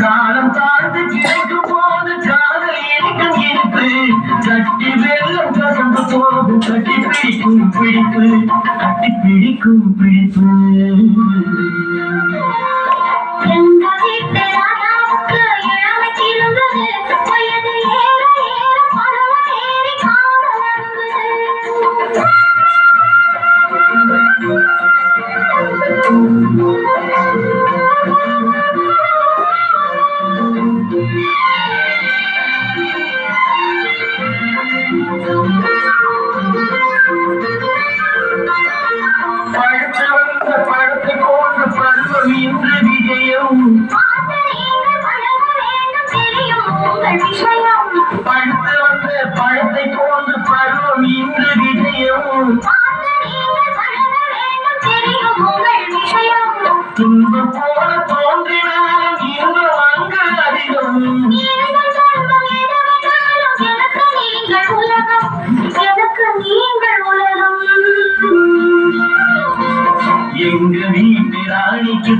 காலம் தாழ்ந்து கிடைக்கும் போது காதல் இனிக்கும் இனிப்பு. கட்டி வெள்ளம் கசந்து போது கட்டி பிடிக்கும் பிடிப்பு. கட்டி பிடிக்கும் பிடிப்பு. Yeah. விஜயம் பார்த்து வந்த பழத்தை போன்று பருவம் இன்று விஜயம் போல தோன்றி எங்க வீட்டு ராணிக்கு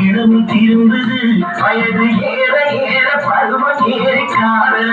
இடம் திரும்புது வயது ஏற ஏற பருவம் ஏறி காதல்